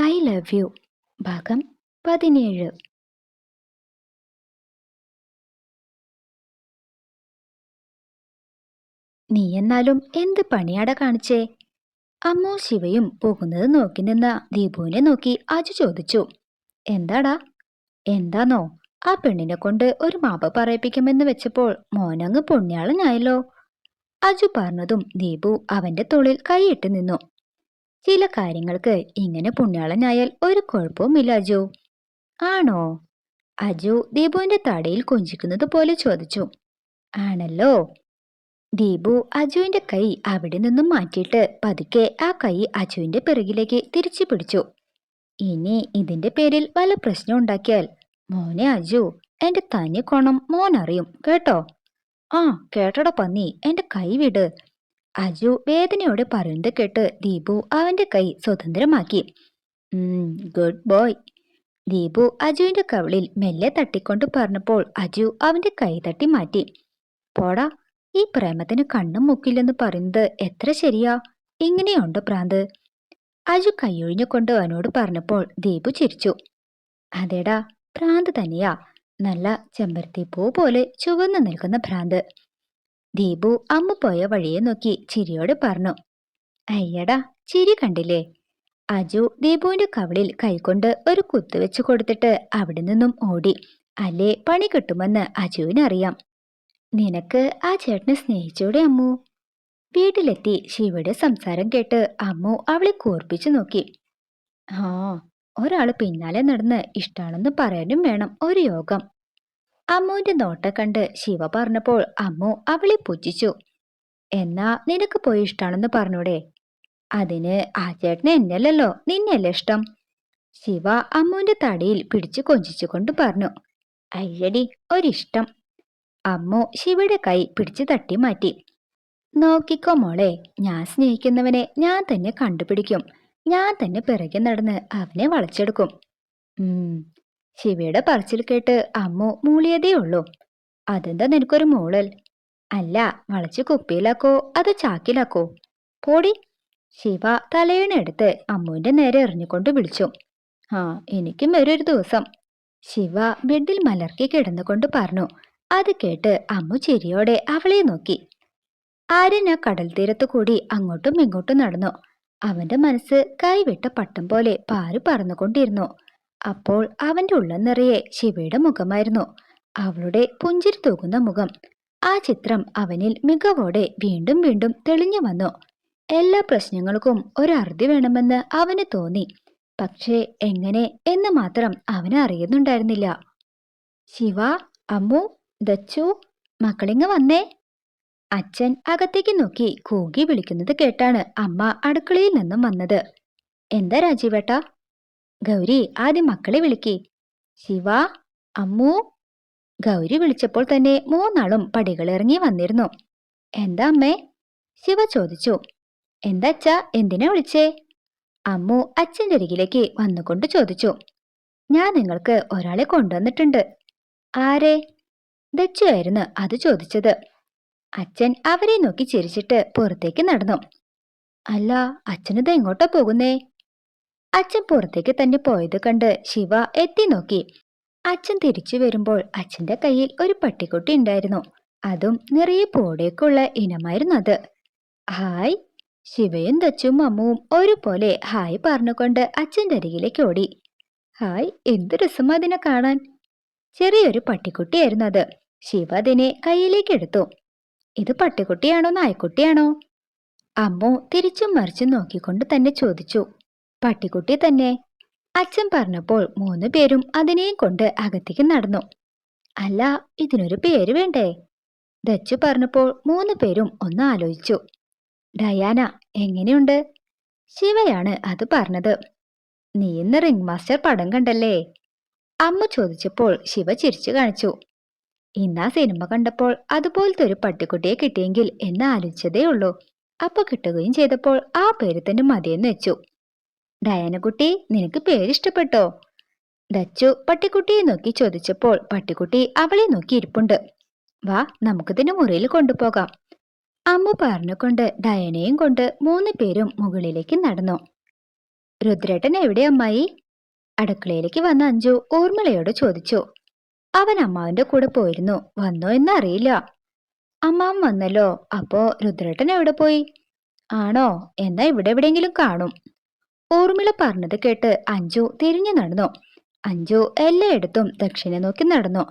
I love you ഭാഗം പതിനേഴ്. നീ എന്നാലും എന്ത് പണിയാട കാണിച്ചേ? അമ്മു ശിവയും പോകുന്നത് നോക്കി നിന്ന ദീപുവിനെ നോക്കി അജു ചോദിച്ചു എന്താടാ? എന്താന്നോ? ആ പെണ്ണിനെ കൊണ്ട് ഒരു മാപ്പ് പറയിപ്പിക്കുമെന്ന് വെച്ചപ്പോൾ മോനങ്ങ് പുണ്യാളനായല്ലോ. അജു പറഞ്ഞതും ദീപു അവന്റെ തോളിൽ കൈയിട്ട് നിന്നു. ചില കാര്യങ്ങൾക്ക് ഇങ്ങനെ പുണ്യാളനായാൽ ഒരു കുഴപ്പവുമില്ല അജു. ആണോ? അജു ദീപുവിന്റെ തടയിൽ കൊഞ്ചിക്കുന്നത് പോലെ ചോദിച്ചു. ആണല്ലോ. ദീപു അജുവിന്റെ കൈ അവിടെ നിന്നും മാറ്റിയിട്ട് പതുക്കെ ആ കൈ അജുവിന്റെ പിറകിലേക്ക് തിരിച്ചു പിടിച്ചു. ഇനി ഇതിന്റെ പേരിൽ വല്ല പ്രശ്നം ഉണ്ടാക്കിയാൽ മോനെ അജു എന്റെ തനി കോണം മോൻ അറിയും കേട്ടോ? ആ കേട്ടട പന്നി എന്റെ കൈ വിട്. അജു വേദനയോടെ പറയുന്നത് കേട്ട് ദീപു അവന്റെ കൈ സ്വതന്ത്രമാക്കി. ഗുഡ് ബോയ് ദീപു അജുവിന്റെ കവിളിൽ മെല്ലെ തട്ടിക്കൊണ്ട് പറഞ്ഞപ്പോൾ അജു അവന്റെ കൈ തട്ടി മാറ്റി. പോടാ ഈ പ്രേമത്തിന് കണ്ണും മുക്കില്ലെന്ന് പറയുന്നത് എത്ര ശരിയാ? ഇങ്ങനെയുണ്ട് പ്രാന്ത്? അജു കൈയൊഴിഞ്ഞുകൊണ്ട് അവനോട് പറഞ്ഞപ്പോൾ ദീപു ചിരിച്ചു. അതേടാ പ്രാന്ത് തന്നെയാ. നല്ല ചെമ്പരത്തി പൂ പോലെ ചുവന്നു നിൽക്കുന്ന ഭ്രാന്ത് ദീപു അമ്മ പോയ വഴിയെ നോക്കി ചിരിയോട് പറഞ്ഞു. അയ്യടാ ചിരി കണ്ടില്ലേ? അജു ദീപുവിന്റെ കവളിൽ കൈകൊണ്ട് ഒരു കുത്തു വെച്ച് കൊടുത്തിട്ട് അവിടെ നിന്നും ഓടി. അല്ലേ പണി കിട്ടുമെന്ന് അജുവിനറിയാം. നിനക്ക് ആ ചേട്ടനെ സ്നേഹിച്ചൂടെ അമ്മു? വീട്ടിലെത്തി ശിവയുടെ സംസാരം കേട്ട് അമ്മു അവളെ കൂർപ്പിച്ചു നോക്കി. ആ ഒരാൾ പിന്നാലെ നടന്ന് ഇഷ്ടാണെന്ന് പറയാനും വേണം ഒരു യോഗം. അമ്മുവിന്റെ നോട്ട കണ്ട് ശിവ പറഞ്ഞപ്പോൾ അമ്മു അവളെ പുച്ഛിച്ചു. എന്നാ നിനക്ക് പോയി ഇഷ്ടാണെന്ന് പറഞ്ഞൂടെ? അതിന് ആ ചേട്ടന് എന്നല്ലല്ലോ നിന്നെയല്ലേ ഇഷ്ടം? ശിവ അമ്മുവിന്റെ തടിയിൽ പിടിച്ചു കൊഞ്ചിച്ചുകൊണ്ട് പറഞ്ഞു. അയ്യടി ഒരിഷ്ടം. അമ്മു ശിവയുടെ കൈ പിടിച്ചു തട്ടി മാറ്റി. നോക്കിക്കോ മോളെ ഞാൻ സ്നേഹിക്കുന്നവനെ ഞാൻ തന്നെ കണ്ടുപിടിക്കും. ഞാൻ തന്നെ പിറകെ നടന്ന് അവനെ വളച്ചെടുക്കും. ശിവയുടെ പറച്ചിൽ കേട്ട് അമ്മു മൂളിയതേ ഉള്ളൂ. അതെന്താ നിനക്കൊരു മൂളൽ? അല്ല വളച്ച് കുപ്പിയിലാക്കോ അത് ചാക്കിലാക്കോ? പോടി. ശിവ തലയിണെടുത്ത് അമ്മുവിന്റെ നേരെ എറിഞ്ഞുകൊണ്ട് വിളിച്ചു. ആ എനിക്കും വരൊരു ദിവസം. ശിവ ബെഡിൽ മലർക്കി കിടന്നുകൊണ്ട് പറഞ്ഞു. അത് കേട്ട് അമ്മു ചിരിയോടെ അവളെ നോക്കി. ആര്യൻ ആ കടൽ തീരത്തു കൂടി അങ്ങോട്ടും ഇങ്ങോട്ടും നടന്നു. അവന്റെ മനസ്സ് കൈവിട്ട പട്ടം പോലെ പാറി പറന്നുകൊണ്ടിരുന്നു. അപ്പോൾ അവന്റെ ഉള്ളം നിറയെ ശിവയുടെ മുഖമായിരുന്നു. അവളുടെ പുഞ്ചിരി തൂകുന്ന മുഖം. ആ ചിത്രം അവനിൽ മികവോടെ വീണ്ടും വീണ്ടും തെളിഞ്ഞു വന്നു. എല്ലാ പ്രശ്നങ്ങൾക്കും ഒരു ഒരറുതി വേണമെന്ന് അവന് തോന്നി. പക്ഷേ എങ്ങനെ എന്ന് മാത്രം അവന് അറിയുന്നുണ്ടായിരുന്നില്ല. ശിവ അമ്മു ദച്ചു മക്കളിങ്ങ് വന്നേ? അച്ഛൻ അകത്തേക്ക് നോക്കി കൂകി വിളിക്കുന്നത് കേട്ടാണ് അമ്മ അടുക്കളയിൽ നിന്നും വന്നത്. എന്താ രാജീവേട്ട? ഗൗരി ആദ്യം മക്കളെ വിളിക്കേ. ശിവ അമ്മു ഗൗരി വിളിച്ചപ്പോൾ തന്നെ മൂന്നാളും പടികളിറങ്ങി വന്നിരുന്നു. എന്താ അമ്മേ? ശിവ ചോദിച്ചു. എന്താ എന്തിനാ വിളിച്ചേ? അമ്മു അച്ഛന്റെ അരികിലേക്ക് വന്നുകൊണ്ട് ചോദിച്ചു. ഞാൻ നിങ്ങൾക്ക് ഒരാളെ കൊണ്ടുവന്നിട്ടുണ്ട്. ആരെ? ദച്ചുവായിരുന്നു അത് ചോദിച്ചത്. അച്ഛൻ അവരെ നോക്കി ചിരിച്ചിട്ട് പുറത്തേക്ക് നടന്നു. അല്ല അച്ഛനിത് എങ്ങോട്ടാ പോകുന്നേ? അച്ഛൻ പുറത്തേക്ക് തന്നെ പോയത് കണ്ട് ശിവ എത്തി നോക്കി. അച്ഛൻ തിരിച്ചു വരുമ്പോൾ അച്ഛന്റെ കയ്യിൽ ഒരു പട്ടിക്കുട്ടി ഉണ്ടായിരുന്നു. അതും നിറയെ പോടേക്കുള്ള ഇനമായിരുന്നു അത്. ഹായ് ശിവയും ദച്ചും അമ്മുവും ഒരുപോലെ ഹായ് പറഞ്ഞുകൊണ്ട് അച്ഛന്റെ അരികിലേക്ക് ഓടി. ഹായ് എന്ത് രസം അതിനെ കാണാൻ? ചെറിയൊരു പട്ടിക്കുട്ടിയായിരുന്നു അത്. ശിവ അതിനെ കയ്യിലേക്ക് എടുത്തു. ഇത് പട്ടിക്കുട്ടിയാണോ നായ്ക്കുട്ടിയാണോ? അമ്മു തിരിച്ചും മറിച്ചും നോക്കിക്കൊണ്ട് തന്നെ ചോദിച്ചു. പട്ടിക്കുട്ടി തന്നെ. അച്ഛൻ പറഞ്ഞപ്പോൾ മൂന്ന് പേരും അതിനെയും കൊണ്ട് അകത്തേക്ക് നടന്നു. അല്ല ഇതിനൊരു പേര് വേണ്ടേ? ദച്ചു പറഞ്ഞപ്പോൾ മൂന്ന് പേരും ഒന്ന് ആലോചിച്ചു. ഡയാന എങ്ങനെയുണ്ട്? ശിവയാണ് അത് പറഞ്ഞത്. നീ ഇന്ന് റിംഗ് മാസ്റ്റർ പടം കണ്ടല്ലേ? അമ്മ ചോദിച്ചപ്പോൾ ശിവ ചിരിച്ചു കാണിച്ചു. ഇന്നാ സിനിമ കണ്ടപ്പോൾ അതുപോലത്തെ ഒരു പട്ടിക്കുട്ടിയെ കിട്ടിയെങ്കിൽ എന്ന് ആലോചിച്ചതേ ഉള്ളൂ. അപ്പൊ കിട്ടുകയും ചെയ്തപ്പോൾ ആ പേര് തന്നെ മതിയെന്ന് വെച്ചു. ഡയാനക്കുട്ടി നിനക്ക് പേരിഷ്ടപ്പെട്ടോ ദച്ചു പട്ടിക്കുട്ടിയെ നോക്കി ചോദിച്ചപ്പോൾ പട്ടിക്കുട്ടി അവളെ നോക്കി ഇരിപ്പുണ്ട്. വാ നമുക്കിതിന് മുറിയിൽ കൊണ്ടുപോകാം. അമ്മ പറഞ്ഞുകൊണ്ട് ഡയനയും കൊണ്ട് മൂന്ന് പേരും മുകളിലേക്ക് നടന്നു. രുദ്രേട്ടൻ എവിടെ അമ്മായി? അടുക്കളയിലേക്ക് വന്ന അഞ്ചു ഊർമിളയോട് ചോദിച്ചു. അവൻ അമ്മാവിന്റെ കൂടെ പോയിരുന്നു. വന്നോ എന്ന് അറിയില്ല അമ്മാവൻ വന്നല്ലോ അപ്പോ രുദ്രേട്ടൻ എവിടെ പോയി? ആണോ എന്നാ ഇവിടെ എവിടെയെങ്കിലും കാണും. ഊർമിള പറഞ്ഞത് കേട്ട് അഞ്ജു തിരിഞ്ഞു നടന്നു. അഞ്ജു എല്ലായിടത്തും ദക്ഷിണ നോക്കി നടന്നു.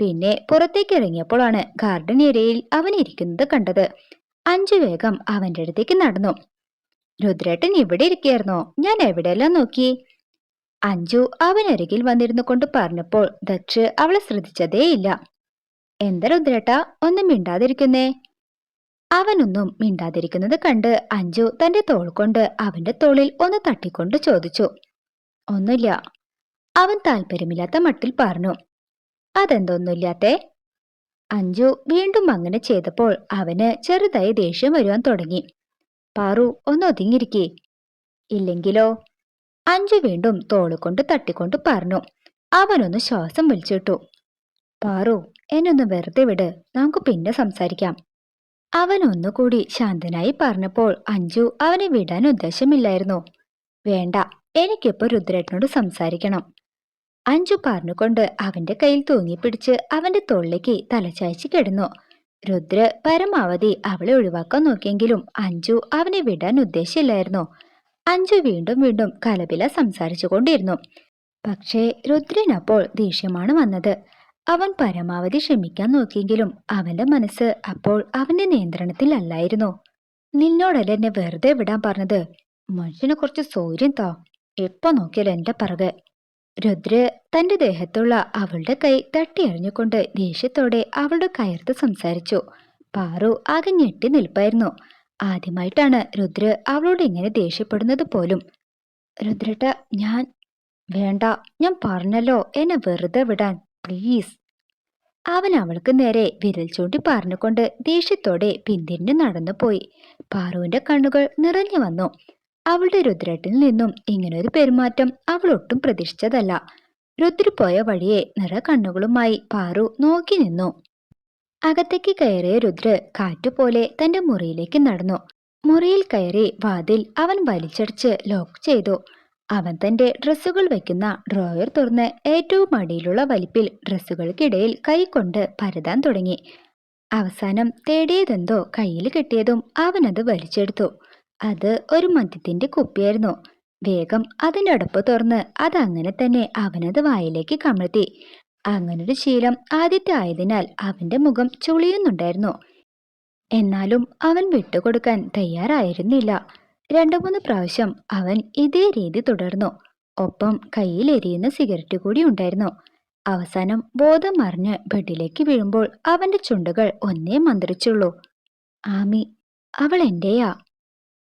പിന്നെ പുറത്തേക്ക് ഇറങ്ങിയപ്പോഴാണ് ഗാർഡൻ ഏരിയയിൽ അവൻ ഇരിക്കുന്നത് കണ്ടത്. അഞ്ചു വേഗം അവന്റെ അടുത്തേക്ക് നടന്നു. രുദ്രേട്ടൻ ഇവിടെ ഇരിക്കായിരുന്നോ ഞാൻ എവിടെയെല്ലാം നോക്കി? അഞ്ജു അവനരികിൽ വന്നിരുന്നു കൊണ്ട് പറഞ്ഞപ്പോൾ ദക്ഷ് അവളെ ശ്രദ്ധിച്ചതേയില്ല. എന്താ രുദ്രേട്ട ഒന്നും മിണ്ടാതിരിക്കുന്നേ? അവനൊന്നും മിണ്ടാതിരിക്കുന്നത് കണ്ട് അഞ്ജു തന്റെ തോൾ കൊണ്ട് അവന്റെ തോളിൽ ഒന്ന് തട്ടിക്കൊണ്ട് ചോദിച്ചു. ഒന്നുമില്ല. അവൻ താല്പര്യമില്ലാത്ത മട്ടിൽ പറഞ്ഞു. അതെന്തൊന്നുമില്ലാത്തേ? അഞ്ജു വീണ്ടും അങ്ങനെ ചെയ്തപ്പോൾ അവന് ചെറുതായി ദേഷ്യം വരുവാൻ തുടങ്ങി. പാറു ഒന്ന് ഒതുങ്ങിയിരിക്കേ. ഇല്ലെങ്കിലോ? അഞ്ജു വീണ്ടും തോളുകൊണ്ട് തട്ടിക്കൊണ്ട് പറഞ്ഞു. അവനൊന്ന് ശ്വാസം വലിച്ചിട്ടു. പാറു എന്നൊന്ന് വെറുതെ വിട്. നമുക്ക് പിന്നെ സംസാരിക്കാം. അവൻ ഒന്നുകൂടി ശാന്തനായി പറഞ്ഞപ്പോൾ അഞ്ജു അവനെ വിടാൻ ഉദ്ദേശമില്ലായിരുന്നു. വേണ്ട എനിക്കിപ്പോ രുദ്രേട്ടനോട് സംസാരിക്കണം. അഞ്ജു പറഞ്ഞുകൊണ്ട് അവന്റെ കയ്യിൽ തൂങ്ങിപ്പിടിച്ച് അവന്റെ തൊള്ളിക്ക് തലചായ്ച്ച് കിടന്നു. രുദ്ര പരമാവധി അവളെ ഒഴിവാക്കാൻ നോക്കിയെങ്കിലും അഞ്ജു അവനെ വിടാൻ ഉദ്ദേശമില്ലായിരുന്നു അഞ്ജു വീണ്ടും വീണ്ടും കലപില സംസാരിച്ചുകൊണ്ടിരുന്നു. പക്ഷേ രുദ്രനപ്പോൾ ദേഷ്യമാണ് വന്നത്. അവൻ പരമാവധി ക്ഷമിക്കാൻ നോക്കിയെങ്കിലും അവന്റെ മനസ്സ് അപ്പോൾ അവന്റെ നിയന്ത്രണത്തിലല്ലായിരുന്നു. നിന്നോടല്ല എന്നെ വെറുതെ വിടാൻ പറഞ്ഞത്? മനുഷ്യനെ കുറച്ച് സൗര്യം താ. എപ്പോ നോക്കിയാലും എന്റെ പറക്. രുദ്ര തന്റെ ദേഹത്തുള്ള അവളുടെ കൈ തട്ടിയറിഞ്ഞുകൊണ്ട് ദേഷ്യത്തോടെ അവളുടെ കയർത്ത് സംസാരിച്ചു. പാറു ആകെ ഞെട്ടി നിൽപ്പായിരുന്നു. ആദ്യമായിട്ടാണ് രുദ്ര അവളോട് ഇങ്ങനെ ദേഷ്യപ്പെടുന്നത് പോലും. രുദ്രട്ട ഞാൻ വേണ്ട. ഞാൻ പറഞ്ഞല്ലോ എന്നെ വെറുതെ വിടാൻ. പ്ലീസ് അവൻ അവൾക്ക് നേരെ വിരൽ ചൂണ്ടി പറഞ്ഞുകൊണ്ട് ദേഷ്യത്തോടെ പിന്തിരിഞ്ഞു നടന്നുപോയി പാറുവിന്റെ കണ്ണുകൾ നിറഞ്ഞു വന്നു. അവളുടെ രുദ്രട്ടിൽ നിന്നും ഇങ്ങനൊരു പെരുമാറ്റം അവൾ ഒട്ടും പ്രതീക്ഷിച്ചതല്ല. രുദ്ര പോയ വഴിയെ നിറ കണ്ണുകളുമായി പാറു നോക്കി നിന്നു. അകത്തേക്ക് കയറിയ രുദ്ര കാറ്റുപോലെ തന്റെ മുറിയിലേക്ക് നടന്നു. മുറിയിൽ കയറി വാതിൽ അവൻ വലിച്ചടിച്ച് ലോക്ക് ചെയ്തു. അവൻ തന്റെ ഡ്രസ്സുകൾ വെക്കുന്ന ഡ്രോയർ തുറന്ന് ഏറ്റവും അടിയിലുള്ള വലിപ്പിൽ ഡ്രസ്സുകൾക്കിടയിൽ കൈകൊണ്ട് പരതാൻ തുടങ്ങി. അവസാനം തേടിയതെന്തോ കയ്യിൽ കിട്ടിയതും അവനത് വലിച്ചെടുത്തു. അത് ഒരു മദ്യത്തിന്റെ കുപ്പിയായിരുന്നു. വേഗം അതിന്റെ അടപ്പ് തുറന്ന് അതങ്ങനെ തന്നെ അവനത് വായിലേക്ക് കമഴ്ത്തി. അങ്ങനൊരു ശീലം ആദ്യത്തെ ആയതിനാൽ അവന്റെ മുഖം ചുളിയുന്നുണ്ടായിരുന്നു. എന്നാലും അവൻ വിട്ടുകൊടുക്കാൻ തയ്യാറായിരുന്നില്ല. രണ്ടു മൂന്ന് പ്രാവശ്യം അവൻ ഇതേ രീതി തുടർന്നു. ഒപ്പം കയ്യിൽ എരിയുന്ന സിഗരറ്റ് കൂടി ഉണ്ടായിരുന്നു. അവസാനം ബോധം മറിഞ്ഞ് ബെഡിലേക്ക് വീഴുമ്പോൾ അവന്റെ ചുണ്ടുകൾ ഒന്നേ മന്ത്രിച്ചുള്ളൂ. ആമി അവൾ എന്റെയാ?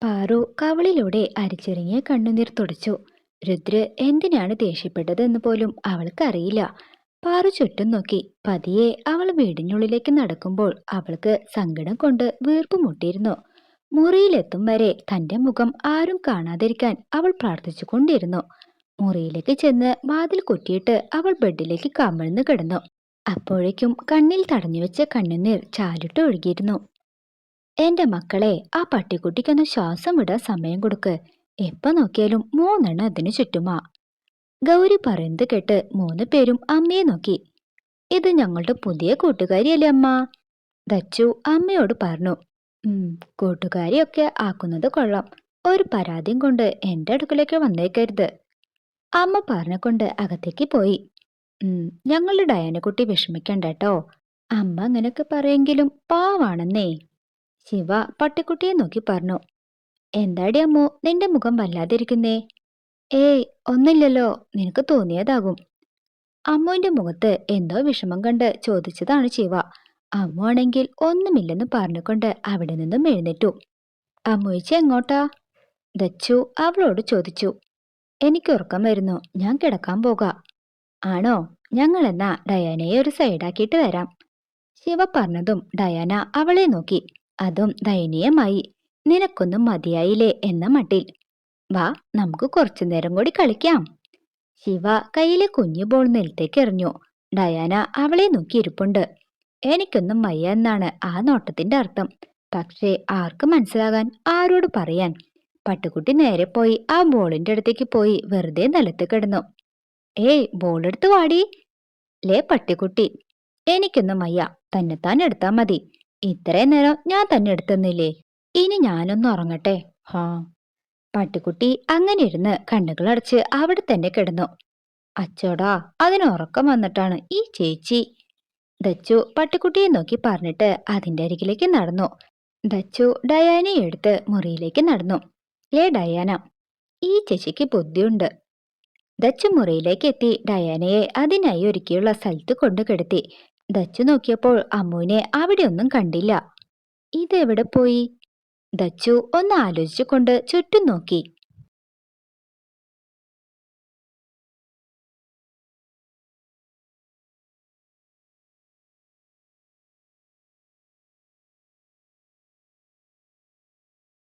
പാറു കവളിലൂടെ അരിച്ചെറിഞ്ഞ കണ്ണുനീർ തുടച്ചു. രുദ്ര എന്തിനാണ് ദേഷ്യപ്പെട്ടതെന്ന് പോലും അവൾക്കറിയില്ല പാറു ചുറ്റും നോക്കി. പതിയെ അവൾ വീടിനുള്ളിലേക്ക് നടക്കുമ്പോൾ അവൾക്ക് സങ്കടം കൊണ്ട് വീർപ്പ് മുട്ടിയിരുന്നു. മുറിയിലെത്തും വരെ തന്റെ മുഖം ആരും കാണാതിരിക്കാൻ അവൾ പ്രാർത്ഥിച്ചു കൊണ്ടിരുന്നു. മുറിയിലേക്ക് ചെന്ന് വാതിൽ കൊട്ടിയിട്ട് അവൾ ബെഡിലേക്ക് കമിഴ്ന്നു കിടന്നു. അപ്പോഴേക്കും കണ്ണിൽ തടഞ്ഞുവെച്ച കണ്ണുനീർ ചാലിട്ട് ഒഴുകിയിരുന്നു. എന്റെ മക്കളെ ആ പട്ടിക്കുട്ടിക്കൊന്ന് ശ്വാസം വിടാൻ സമയം കൊടുക്ക്. എപ്പോ നോക്കിയാലും മൂന്നെണ്ണം അതിനു ചുറ്റുമാ. ഗൗരി പറയുന്നത് കേട്ട് മൂന്ന് പേരും അമ്മയെ നോക്കി. ഇത് ഞങ്ങളുടെ പുതിയ കൂട്ടുകാരിയല്ലേ അമ്മ? ദച്ചു അമ്മയോട് പറഞ്ഞു. ഉം കൂട്ടുകാരിയൊക്കെ ആക്കുന്നത് കൊള്ളാം. ഒരു പരാതിയും കൊണ്ട് എന്റെ അടുക്കലേക്ക് വന്നേക്കരുത്. അമ്മ പറഞ്ഞുകൊണ്ട് അകത്തേക്ക് പോയി. ഉം ഞങ്ങളുടെ ഡയാനക്കുട്ടി വിഷമിക്കണ്ട കേട്ടോ അമ്മ അങ്ങനെയൊക്കെ പറയെങ്കിലും പാവാണെന്നേ. ശിവ പട്ടിക്കുട്ടിയെ നോക്കി പറഞ്ഞു. എന്താടി അമ്മു നിന്റെ മുഖം വല്ലാതിരിക്കുന്നേ? ഏയ് ഒന്നില്ലല്ലോ നിനക്ക് തോന്നിയതാകും. അമ്മുവിന്റെ മുഖത്ത് എന്തോ വിഷമം കണ്ട് ചോദിച്ചതാണ് ശിവ. അമ്മു ആണെങ്കിൽ ഒന്നുമില്ലെന്ന് പറഞ്ഞുകൊണ്ട് അവിടെ നിന്നും എഴുന്നേറ്റു. അമ്മു അമ്മുയിച്ച് എങ്ങോട്ടാ? ദച്ചു അവളോട് ചോദിച്ചു. എനിക്ക് ഉറക്കം വരുന്നു. ഞാൻ കിടക്കാൻ പോകാം. ആണോ? ഞങ്ങൾ എന്നാ ഡയാനയെ ഒരു സൈഡാക്കിയിട്ട് വരാം. ശിവ പറഞ്ഞതും ഡയാന അവളെ നോക്കി. അതും ദയനീയമായി. നിനക്കൊന്നും മതിയായില്ലേ എന്ന മട്ടിൽ. വാ നമുക്ക് കുറച്ചു നേരം കൂടി കളിക്കാം. ശിവ കയ്യിലെ കുഞ്ഞു ബോൾ നിലത്തേക്ക് എറിഞ്ഞു ഡയാന അവളെ നോക്കി ഇരിപ്പുണ്ട്. എനിക്കൊന്നും വയ്യ എന്നാണ് ആ നോട്ടത്തിന്റെ അർത്ഥം. പക്ഷേ ആർക്ക് മനസ്സിലാകാൻ ആരോട് പറയാൻ? പട്ടുകുട്ടി നേരെ പോയി ആ ബോളിന്റെ അടുത്തേക്ക് പോയി വെറുതെ നിലത്ത് കിടന്നു. ഏയ് ബോൾ എടുത്ത് വാടി. ലേ പട്ടിക്കുട്ടി എനിക്കൊന്നും വയ്യ. തന്നെത്താൻ എടുത്താ മതി. ഇത്രയും നേരം ഞാൻ തന്നെ എടുത്തെന്നില്ലേ? ഇനി ഞാനൊന്ന് ഉറങ്ങട്ടെ. ഹാ. പട്ടിക്കുട്ടി അങ്ങനെ ഇരുന്ന് കണ്ണുകൾ അടച്ച് അവിടെ തന്നെ കിടന്നു. അച്ചോടാ അതിന് ഉറക്കം വന്നിട്ടാണ് ഈ ചേച്ചി ദച്ചു പട്ടിക്കുട്ടിയെ നോക്കി പറഞ്ഞിട്ട് അതിന്റെ അരികിലേക്ക് നടന്നു. ദച്ചു ഡയാനെ എടുത്ത് മുറിയിലേക്ക് നടന്നു. ലേ ഡയാന ഈ ചേച്ചിക്ക് ബുദ്ധിയുണ്ട്. ദച്ചു മുറിയിലേക്ക് എത്തി. ഡയാനയെ അതിനായി ഒരുക്കിയുള്ള സ്ഥലത്ത് കൊണ്ടു കിടത്തി. ദച്ചു നോക്കിയപ്പോൾ അമ്മുവിനെ അവിടെ ഒന്നും കണ്ടില്ല. ഇതെവിടെ പോയി? ദച്ചു ഒന്ന് ആലോചിച്ചുകൊണ്ട് ചുറ്റും നോക്കി.